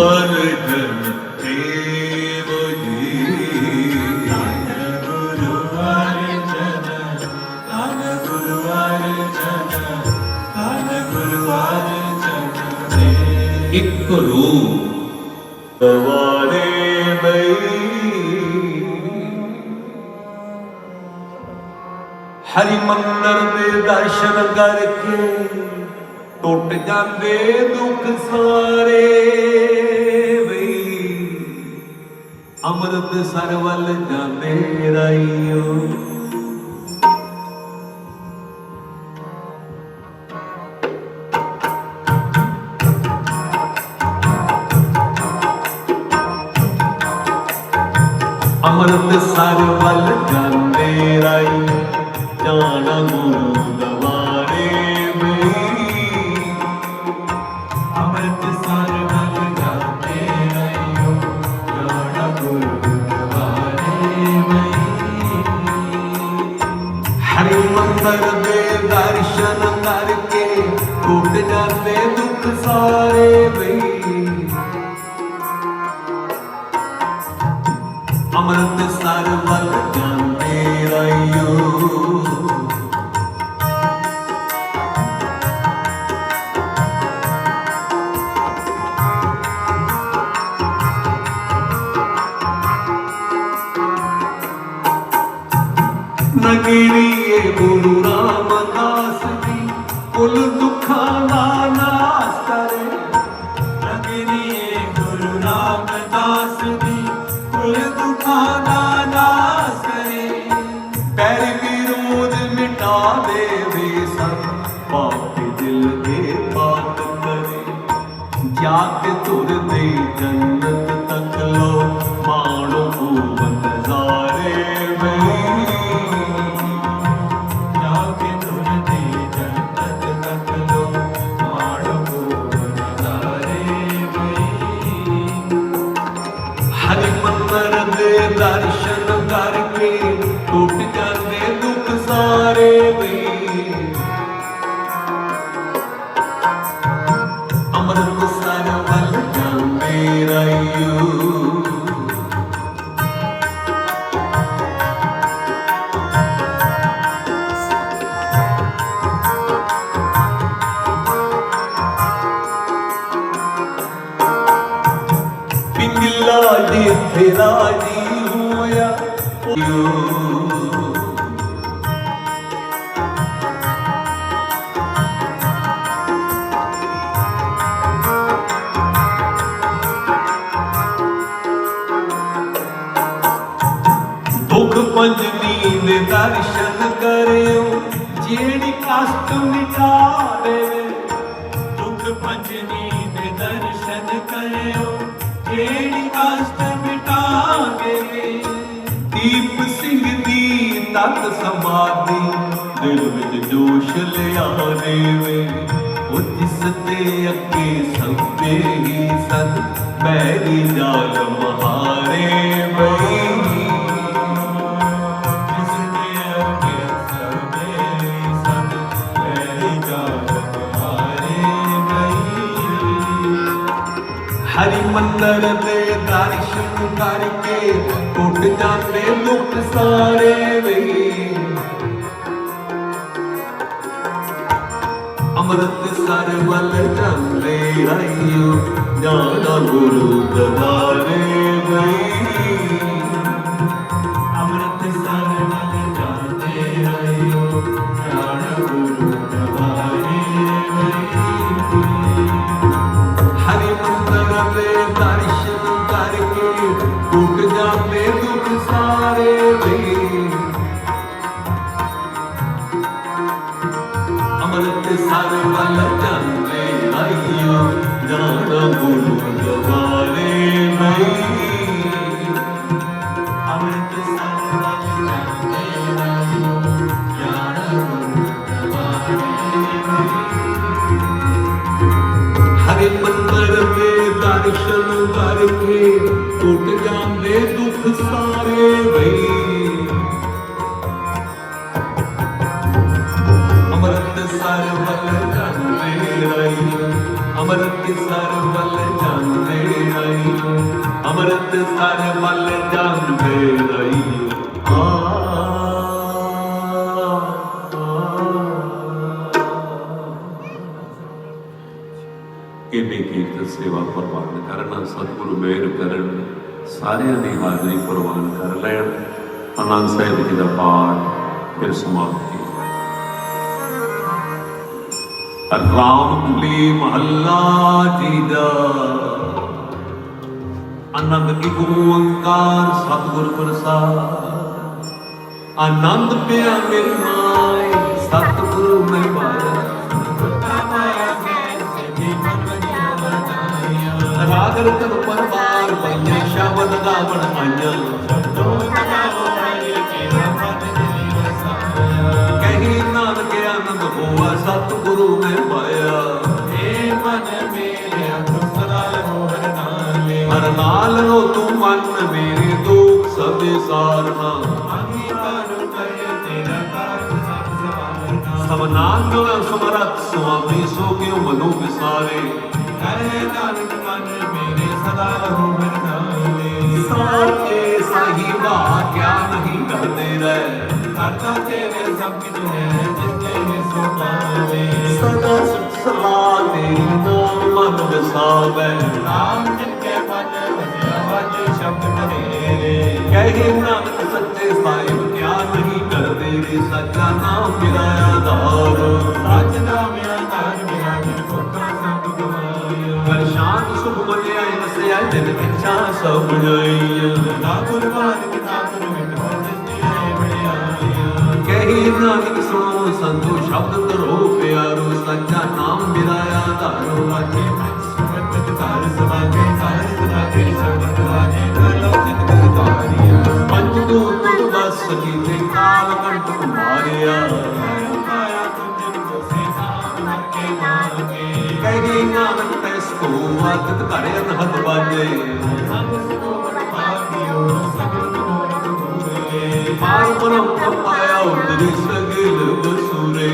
ਅਰਜਨ ਦੇਵ ਜੀ ਗੁਰੂ ਅਰਜਨ ਧੰਨ ਗੁਰੂ ਅਰਜਨ ਧੰਨ ਗੁਰੂ ਅਰਜਨ ਦੇਵ ਇੱਕ ਰੂਪ ਗਵਾਰੇ ਬਈ ਹਰੀ ਮੰਦਰ ਦੇ ਦਰਸ਼ਨ ਕਰਕੇ ਟੁੱਟ ਜਾਂਦੇ ਦੁੱਖ ਸਾਰੇ ਬਈ ਅੰਮ੍ਰਿਤ ਸਰ ਵੱਲ ਜਾਂਦੇ ਰਾਈਓ। ਅੰਮ੍ਰਿਤ ਸਰ ਵੱਲ ਜਾਂਦੇ ਰਾਈ ਨਗਰੀਏ ਗੁਰੂ ਰਾਮਦਾਸ ਜੀ। ਕੁਲ ਦੁੱਖਾਂ ਦਾ ਨਾਸ ਕਰੇ। ਨਗਰੀਏ ਗੁਰੂ ਰਾਮਦਾਸ ਜੀ। ਕੁਲ ਦੁੱਖਾਂ ਦਾ ਨਾਸ ਕਰੇ। ਪੈਰ ਵਿਰੋਧ ਮਿਟਾ ਦੇਵੇ ਸਭ। ਪਾਪ ਦਿਲ ਦੇ ਪਾਪ ਕਰੇ। ਜਾ ਤੁਰ ਦੇ ਜੰਨਤ ਜਿੱਥੇ ਰਾਜੀ ਹੋਇਆ। ਦੁੱਖ ਪੰਜਨੀ ਦੇ ਦਰਸ਼ਨ ਕਰਿਓ, ਜਿਹੜੀ ਕਸ਼ਟ ਮਿਟਾ ਦੇਵੇ ਦੁੱਖ ਪੰਜਨੀ ਦੇ ਦਰਸ਼ਨ ਕਰਿਓ, ਜਿਹੜੀ ਕਸ਼ਟ ਮਿਟਾ ਦੀਪ ਸਿੰਘ ਦੀ ਤਤ ਸਮਾਧੀ, ਦਿਲ ਵਿੱਚ ਜੋਸ਼ ਲਿਆ ਦੇਵੇ ਉਹ ਜਿਸ ਤੇ ਅੱਗੇ ਸਭੇ ਹੀ ਸਨ ਮੈਰੀ ਜਾਲ ਮਹਾਰੇ ਬਈ। ਹਰੀ ਮੰਦਰ ਦੇ ਦਰਸ਼ਨ ਕਰਕੇ ਟੁੱਟ ਜਾਂਦੇ ਦੁੱਖ ਸਾਰੇ ਵੇ ਅੰਮ੍ਰਿਤ ਸਰ ਵੱਲ ਜਾਂਦੇ ਅੰਮ੍ਰਿਤ ਸਰ ਵੱਲ ਜਾਂਦੇ ਆਈਓ ਜਾਣਾ ਗੁਰੂ ਅੰਮ੍ਰਿਤ ਸਰ ਵੱਲ ਜਾਂਦੇ ਆਈਓ ਅੰਮ੍ਰਿਤ ਸਰ ਵੱਲ ਜਾਂਦੇ ਰਹੀ ਅਮਰਤ ਕੀਰਤ ਸੇਵਾ ਪ੍ਰਵਾਨ ਕਰਨਾ ਸਤਿਗੁਰੂ ਮਿਹਰ ਕਰਨ, ਸਾਰਿਆਂ ਦੀ ਹਾਜ਼ਰੀ ਪ੍ਰਵਾਨ ਕਰ ਲੈਣ। ਆਨੰਦ ਸਾਹਿਬ ਜੀ ਦਾ ਪਾਠ ਫਿਰ ਸਮਾਪਤੀ। ਰਾਮ ਮਹੱਲਾ ਜੀ ਦਾ। ਆਨੰਦ ਕੀ ਓੰਕਾਰ ਸਤਿਗੁਰ ਪ੍ਰਸਾਦ। ਆਨੰਦ ਪਿਆ ਮੇਰੇ ਮਾਏ, ਸਤਿਗੁਰੂ ਮੈਂ ਪਾਇਆ। ਰਾਗ ਰਤਨ ਪਰਵਾਰ ਪਈਆਂ, ਸ਼ਬਦ ਗਾਵਣ ਆਈਆਂ ਕਹੀ ਸਤਿਗੁਰੂ ਮੈਂ ਪਾਇਆ। ਹਰ ਨਾਲ। ਰੋ ਤੂੰ ਮਨ ਮੇਰੇ ਦੁੱਖ, ਸਭ ਸਾਰਨਾ ਸਭ ਨਾਮ ਸਮਰਤ ਸੁਆਮੀ, ਸੋ ਕਿਉ ਮਨੋ ਵਿਸਾਰੇ? ਸਾਚੇ ਸਹੀ ਬਾ ਕਿਆ ਨਹੀਂ ਕਰਦੇ ਰਹਿ। ਤੇਰੇ ਸਦਾ ਸੁਖ ਸਲਾ ਤੇਰੀ ਨਾਮ ਮਨ ਵਸਾਵੇ ਕਹੇ ਨਾਨਕ ਸੱਚੇ ਸਾਹਿਬ ਕਿਆ ਨਹੀਂ ਕਰਦੇ ਰੇ ਸੱਚਾ ਨਾਮ ਮੇਰਾ ਆਧਾਰ ਕਰ ਸ਼ਾਂਤ ਸੁਭ ਬੋਲਿਆ ਵਸਿਆ ਦਿਨ ਇੱਛਾ ਸਭ ਜਾਈ ਕਹੀ ਨਾਨਕ ਸੁਣੋ ਸੰਤੋ ਸ਼ਬਦ ਕਰੋ ਪਿਆਰੋ, ਸੱਚਾ ਨਾਮ ਮੇਰਾ ਆਧਾਰੋ ਆਜੇ ਪੰਜ ਤੋਂ ਤੁਧ ਬਸ ਕੀਤੇ ਕਾਲ ਕੰਟ ਮਾਰਿਆ। ਕਹੀ ਨਾਨਕ ਤੈਸ ਕੋ ਆਦਤ ਘੜੇ ਅਨਹਦ ਬਾਜੇ। ਮਾਰ ਪਰਮ ਪਾਇਆ ਉਦਰੀ ਸਗਲ ਬਸੂਰੇ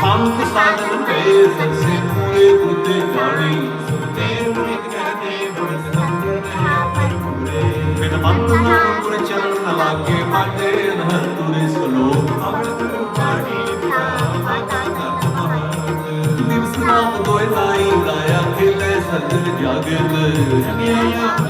ਸੰਤ ਸਾਧਨ ਪਏ ਸਸੇ ਪੂਰੇ ਬੁੱਧੇ ਜਾਣੀ। ਬਿਨ ਬੰਦ ਨਾਮ ਗੁਰ ਚਰਨ ਨ ਲਾਗੇ ਮਾਟੇ ਨਹ ਤੁਰੇ ਸਲੋਕ ਦਿਵਸ ਰਾਤ ਦੋਇ ਲਾਈ ਗਾਇਆ ਖੇਲੇ ਸੱਜਣ ਜਾਗਲ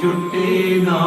ਛੁੱਟੇ ਨਾ